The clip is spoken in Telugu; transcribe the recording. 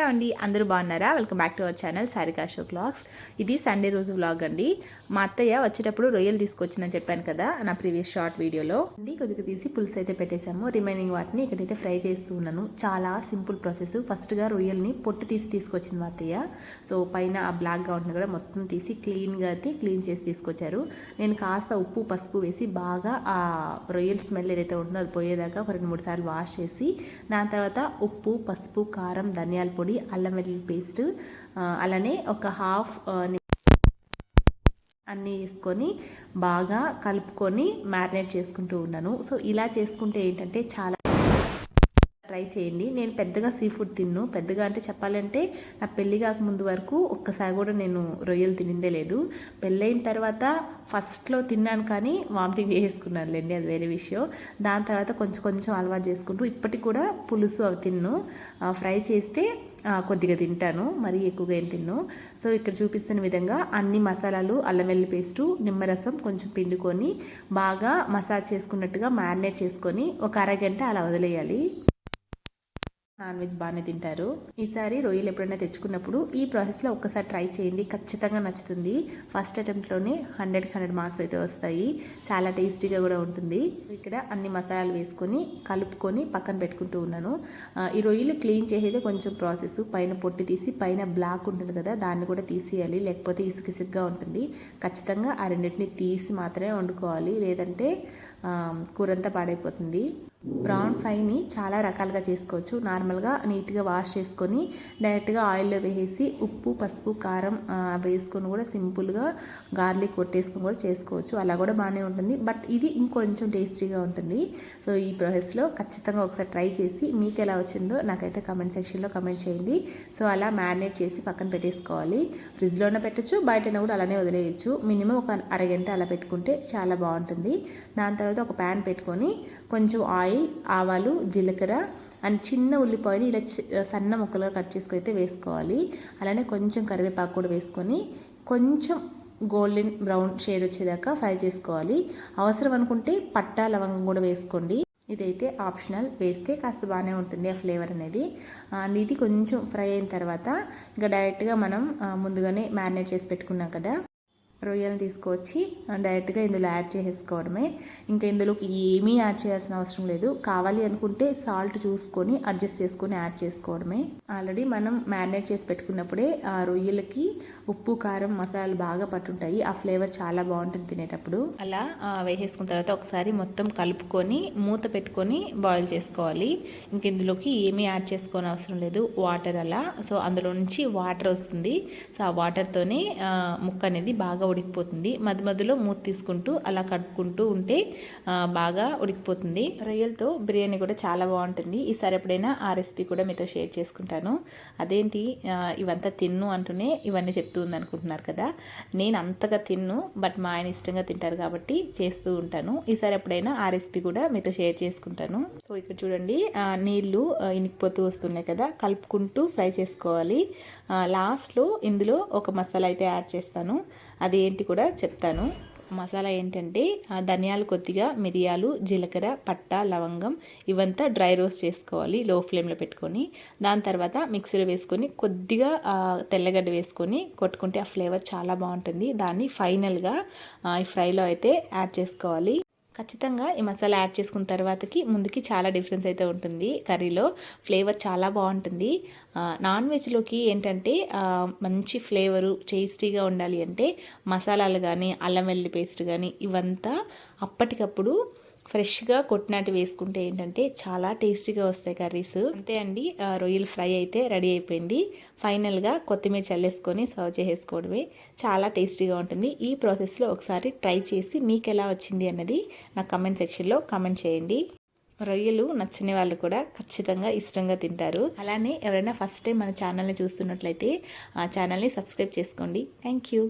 హలో అండి అందరూ బాగున్నారా? Welcome back to our channel Sarika show blogs ఇది సండే రోజు వ్లాగ్ అండి. మా అత్తయ్య వచ్చేటప్పుడు రొయ్యలు తీసుకొచ్చిందని చెప్పాను కదా నా ప్రీవియస్ షార్ట్ వీడియోలో అండి కొద్దిగా తీసి పులుసు అయితే పెట్టేశాము. రిమైనింగ్ వాటిని ఇక్కడైతే ఫ్రై చేస్తూ ఉన్నాను. చాలా సింపుల్ ప్రాసెస్ ఫస్ట్గా రొయ్యల్ని పొట్టు తీసి తీసుకొచ్చింది మా అత్తయ్య. సో పైన ఆ బ్లాక్గా ఉంటుంది కూడా మొత్తం తీసి క్లీన్గా అయితే క్లీన్ చేసి తీసుకొచ్చారు. నేను కాస్త ఉప్పు పసుపు వేసి బాగా ఆ రొయ్యల స్మెల్ ఏదైతే ఉంటుందో అది పోయేదాకా ఒక రెండు మూడు సార్లు వాష్ చేసి దాని తర్వాత ఉప్పు పసుపు కారం ధనియాల పొడి అల్లం వెల్లుల్లి పేస్ట్ అలానే ఒక హాఫ్ అన్నీ వేసుకొని బాగా కలుపుకొని మ్యారినేట్ చేసుకుంటూ ఉన్నాను. సో ఇలా చేసుకుంటే ఏంటంటే చాలా ట్రై చేయండి. నేను పెద్దగా సీ ఫుడ్ తిన్ను. పెద్దగా అంటే చెప్పాలంటే నా పెళ్ళి కాకముందు వరకు ఒక్కసారి కూడా నేను రొయ్యలు తినిందే లేదు. పెళ్ళైన తర్వాత ఫస్ట్లో తిన్నాను కానీ వామిటింగ్ చేసుకున్నాను లేండి అది వేరే విషయం. దాని తర్వాత కొంచెం కొంచెం అలవాటు చేసుకుంటూ ఇప్పటికి కూడా పులుసు అవి తిన్ను. ఫ్రై చేస్తే కొద్దిగా తింటాను మరీ ఎక్కువగా ఏం తిన్ను. సో ఇక్కడ చూపిస్తున్న విధంగా అన్ని మసాలాలు అల్లం వెల్లి పేస్టు నిమ్మరసం కొంచెం పిండుకొని బాగా మసాజ్ చేసుకున్నట్టుగా మ్యారినేట్ చేసుకొని ఒక అరగంట అలా వదిలేయాలి. నాన్ వెజ్ బాగానే తింటారు. ఈసారి రొయ్యలు ఎప్పుడైనా తెచ్చుకున్నప్పుడు ఈ ప్రాసెస్లో ఒక్కసారి ట్రై చేయండి. ఖచ్చితంగా నచ్చుతుంది. ఫస్ట్ అటెంప్ట్లోనే హండ్రెడ్కి హండ్రెడ్ మార్క్స్ అయితే వస్తాయి. చాలా టేస్టీగా కూడా ఉంటుంది. ఇక్కడ అన్ని మసాలాలు వేసుకొని కలుపుకొని పక్కన పెట్టుకుంటూ ఉన్నాను. ఈ రొయ్యలు క్లీన్ చేసేది కొంచెం ప్రాసెస్. పైన పొట్టి తీసి పైన బ్లాక్ ఉంటుంది కదా దాన్ని కూడా తీసేయాలి. లేకపోతే ఇసుకిసుగ్గా ఉంటుంది. ఖచ్చితంగా ఆ రెండింటిని తీసి మాత్రమే వండుకోవాలి. లేదంటే కూరంతా పాడైపోతుంది. బ్రౌన్ ఫ్రైని చాలా రకాలుగా చేసుకోవచ్చు. నార్మల్గా నీట్గా వాష్ చేసుకొని డైరెక్ట్గా ఆయిల్లో వేసేసి ఉప్పు పసుపు కారం వేసుకొని కూడా సింపుల్గా గార్లిక్ కొట్టేసుకొని కూడా చేసుకోవచ్చు. అలా కూడా బాగానే ఉంటుంది. బట్ ఇది ఇంకొంచెం టేస్టీగా ఉంటుంది. సో ఈ ప్రాసెస్లో ఖచ్చితంగా ఒకసారి ట్రై చేసి మీకు ఎలా వచ్చిందో నాకైతే కమెంట్ సెక్షన్లో కమెంట్ చేయండి. సో అలా మ్యారినేట్ చేసి పక్కన పెట్టేసుకోవాలి. ఫ్రిడ్జ్లోనే పెట్టచ్చు బయటనే కూడా అలానే వదిలేయచ్చు. మినిమం ఒక అరగంట అలా పెట్టుకుంటే చాలా బాగుంటుంది. దాని తర్వాత ఒక ప్యాన్ పెట్టుకొని కొంచెం ఆయిల్ ఆయిల్ ఆవాలు జీలకర్ర అండ్ చిన్న ఉల్లిపాయని ఇలా సన్న ముక్కలుగా కట్ చేసుకొని అయితే వేసుకోవాలి. అలానే కొంచెం కరివేపాకు కూడా వేసుకొని కొంచెం గోల్డెన్ బ్రౌన్ షేడ్ వచ్చేదాకా ఫ్రై చేసుకోవాలి. అవసరం అనుకుంటే పట్టా లవంగం కూడా వేసుకోండి. ఇదైతే ఆప్షనల్. వేస్తే కాస్త బాగానే ఉంటుంది ఆ ఫ్లేవర్ అనేది. అండ్ ఇది కొంచెం ఫ్రై అయిన తర్వాత ఇంకా డైరెక్ట్గా మనం ముందుగానే మ్యారినేట్ చేసి పెట్టుకున్నాం కదా. రొయ్యలు తీసుకొచ్చి డైరెక్ట్గా ఇందులో యాడ్ చేసేసుకోవడమే. ఇంకా ఇందులోకి ఏమీ యాడ్ చేయాల్సిన అవసరం లేదు. కావాలి అనుకుంటే సాల్ట్ చూసుకొని అడ్జస్ట్ చేసుకొని యాడ్ చేసుకోవడమే. ఆల్రెడీ మనం మ్యారినేట్ చేసి పెట్టుకున్నప్పుడే ఆ రొయ్యలకి ఉప్పు కారం మసాలాలు బాగా పట్టుంటాయి. ఆ ఫ్లేవర్ చాలా బాగుంటుంది తినేటప్పుడు. అలా వేసేసుకున్న తర్వాత ఒకసారి మొత్తం కలుపుకొని మూత పెట్టుకొని బాయిల్ చేసుకోవాలి. ఇంక ఇందులోకి ఏమీ యాడ్ చేసుకోని అవసరం లేదు. వాటర్ అలా. సో అందులో నుంచి వాటర్ వస్తుంది. సో ఆ వాటర్తోనే ముక్క అనేది బాగా ఉడికిపోతుంది. మధ్య మధ్యలో మూత తీసుకుంటూ అలా కడుక్కుంటూ ఉంటే బాగా ఉడికిపోతుంది. రొయ్యలతో బిర్యానీ కూడా చాలా బాగుంటుంది. ఈసారి ఎప్పుడైనా ఆ రెసిపీ కూడా మీతో షేర్ చేసుకుంటాను. అదేంటి ఇవంతా తిన్ను అంటూనే ఇవన్నీ చెప్తూ ఉందనుకుంటున్నారు కదా. నేను అంతగా తిన్ను బట్ మా ఆయన ఇష్టంగా తింటారు కాబట్టి చేస్తూ ఉంటాను. ఈసారి ఎప్పుడైనా ఆ రెసిపీ కూడా మీతో షేర్ చేసుకుంటాను. సో ఇక్కడ చూడండి నీళ్ళు ఇనికిపోతూ వస్తున్నాయి కదా. కలుపుకుంటూ ఫ్రై చేసుకోవాలి. లాస్ట్లో ఇందులో ఒక మసాలా అయితే యాడ్ చేస్తాను. అది ఏంటి కూడా చెప్తాను. మసాలా ఏంటంటే ధనియాలు కొద్దిగా మిరియాలు జీలకర్ర పట్ట లవంగం ఇవంతా డ్రై రోస్ట్ చేసుకోవాలి లో ఫ్లేమ్లో పెట్టుకొని. దాని తర్వాత మిక్సీలో వేసుకొని కొద్దిగా తెల్లగడ్డ వేసుకొని కొట్టుకుంటే ఆ ఫ్లేవర్ చాలా బాగుంటుంది. దాన్ని ఫైనల్గా ఈ ఫ్రైలో అయితే యాడ్ చేసుకోవాలి. ఖచ్చితంగా ఈ మసాలా యాడ్ చేసుకున్న తర్వాతకి ముందుకి చాలా డిఫరెన్స్ అయితే ఉంటుంది కర్రీలో. ఫ్లేవర్ చాలా బాగుంటుంది. నాన్ వెజ్లోకి ఏంటంటే మంచి ఫ్లేవరు టేస్టీగా ఉండాలి అంటే మసాలాలు కానీ అల్లం వెల్లి పేస్ట్ కానీ ఇవంతా అప్పటికప్పుడు ఫ్రెష్గా కొట్టినట్టు వేసుకుంటే ఏంటంటే చాలా టేస్టీగా వస్తాయి కర్రీస్. అంతే అండి రొయ్యలు ఫ్రై అయితే రెడీ అయిపోయింది. ఫైనల్గా కొత్తిమీర చల్లేసుకొని సర్వ్ చేసేసుకోవడమే చాలా టేస్టీగా ఉంటుంది. ఈ ప్రాసెస్లో ఒకసారి ట్రై చేసి మీకు ఎలా వచ్చింది అన్నది నా కమెంట్ సెక్షన్లో కమెంట్ చేయండి. రొయ్యలు నచ్చని వాళ్ళు కూడా ఖచ్చితంగా ఇష్టంగా తింటారు. అలానే ఎవరైనా ఫస్ట్ టైం మన ఛానల్ని చూస్తున్నట్లయితే ఆ ఛానల్ని సబ్స్క్రైబ్ చేసుకోండి. Thank you.